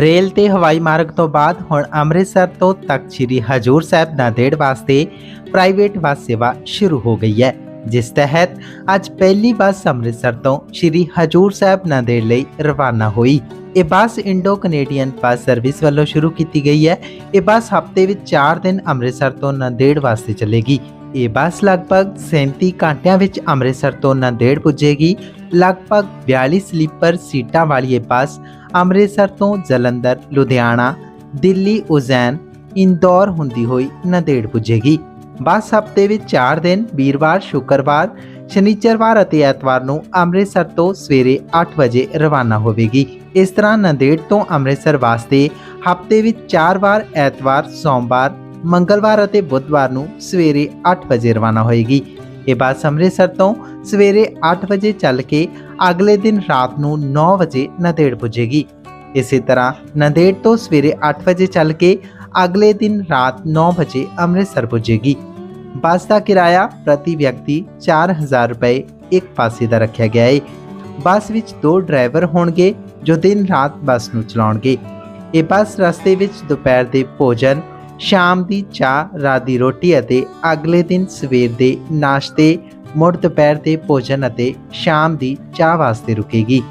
Rail ਤੇ ਹਵਾਈ ਮਾਰਗ ਤੋਂ ਬਾਅਦ ਹੁਣ ਅੰਮ੍ਰਿਤਸਰ ਤੋਂ ਤੱਕ ਸ੍ਰੀ ਹਜੂਰ ਸਾਹਿਬ ਨਾਂਦੇੜ ਵਾਸਤੇ ਪ੍ਰਾਈਵੇਟ ਬੱਸ ਸੇਵਾ ਸ਼ੁਰੂ ਹੋ ਗਈ ਹੈ, ਜਿਸ ਤਹਿਤ ਅੱਜ ਪਹਿਲੀ ਬੱਸ ਅੰਮ੍ਰਿਤਸਰ ਤੋਂ ਸ੍ਰੀ ਹਜੂਰ ਸਾਹਿਬ ਨਾਂਦੇੜ ਲਈ ਰਵਾਨਾ ਹੋਈ। ਇਹ bus Indo Canadian bus service ਵੱਲੋਂ ਸ਼ੁਰੂ ਕੀਤੀ ਗਈ ਹੈ। ਇਹ ਬੱਸ ਹਫ਼ਤੇ ਵਿੱਚ 4 ਦਿਨ ਅੰਮ੍ਰਿਤਸਰ ਤੋਂ ਨੰਦੇੜ ਵਾਸਤੇ ਚੱਲੇਗੀ। ਇਹ ਬੱਸ ਲਗਭਗ 37 ਘੰਟਿਆਂ ਵਿੱਚ ਅੰਮ੍ਰਿਤਸਰ ਤੋਂ ਨੰਦੇੜ ਪੁੱਜੇਗੀ। ਲਗਭਗ 42 ਸਲੀਪਰ ਸੀਟਾਂ ਵਾਲੀ ਇਹ ਬੱਸ ਅੰਮ੍ਰਿਤਸਰ ਤੋਂ ਜਲੰਧਰ, ਲੁਧਿਆਣਾ, ਦਿੱਲੀ, ਉਜ਼ੈਨ, ਇੰਦੌਰ ਹੁੰਦੀ ਹੋਈ ਨੰਦੇੜ ਪੁੱਜੇਗੀ। ਬੱਸ ਹਫ਼ਤੇ ਵਿੱਚ 4 ਦਿਨ, ਵੀਰਵਾਰ, ਸ਼ੁੱਕਰਵਾਰ ਸ਼ਨੀਚਰਵਾਰ ਅਤੇ ਐਤਵਾਰ ਨੂੰ ਅੰਮ੍ਰਿਤਸਰ ਤੋਂ ਸਵੇਰੇ 8 ਵਜੇ ਰਵਾਨਾ ਹੋਵੇਗੀ। ਇਸ ਤਰ੍ਹਾਂ ਨੰਦੇੜ ਤੋਂ ਅੰਮ੍ਰਿਤਸਰ ਵਾਸਤੇ ਹਫ਼ਤੇ ਵਿੱਚ 4 ਵਾਰ ਐਤਵਾਰ, ਸੋਮਵਾਰ, ਮੰਗਲਵਾਰ ਅਤੇ ਬੁੱਧਵਾਰ ਨੂੰ ਸਵੇਰੇ 8 ਵਜੇ ਰਵਾਨਾ ਹੋਏਗੀ। ਇਹ ਬੱਸ ਅੰਮ੍ਰਿਤਸਰ ਤੋਂ ਸਵੇਰੇ 8 ਵਜੇ ਚੱਲ ਕੇ ਅਗਲੇ ਦਿਨ ਰਾਤ ਨੂੰ 9 ਵਜੇ ਨੰਦੇੜ ਪੁੱਜੇਗੀ। ਇਸੇ ਤਰ੍ਹਾਂ ਨੰਦੇੜ ਤੋਂ ਸਵੇਰੇ 8 ਵਜੇ ਚੱਲ ਕੇ ਅਗਲੇ ਦਿਨ ਰਾਤ 9 ਵਜੇ ਅੰਮ੍ਰਿਤਸਰ ਪੁੱਜੇਗੀ। ਬੱਸ ਦਾ ਕਿਰਾਇਆ ਪ੍ਰਤੀ ਵਿਅਕਤੀ 4000 ਰੁਪਏ ਇੱਕ ਪਾਸੇ ਦਾ ਰੱਖਿਆ ਗਿਆ ਹੈ ਬੱਸ ਵਿੱਚ ਦੋ ਡਰਾਈਵਰ ਹੋਣਗੇ ਜੋ ਦਿਨ ਰਾਤ ਬੱਸ ਨੂੰ ਚਲਾਉਣਗੇ। ਇਹ ਬੱਸ ਰਸਤੇ ਵਿੱਚ ਦੁਪਹਿਰ ਦੇ ਭੋਜਨ, ਸ਼ਾਮ ਦੀ ਚਾਹ, ਰਾਤ ਦੀ ਰੋਟੀ ਅਤੇ ਅਗਲੇ ਦਿਨ ਸਵੇਰ ਦੇ ਨਾਸ਼ਤੇ, ਮੁੜ ਦੁਪਹਿਰ ਦੇ ਭੋਜਨ ਅਤੇ ਸ਼ਾਮ ਦੀ ਚਾਹ ਵਾਸਤੇ ਰੁਕੇਗੀ।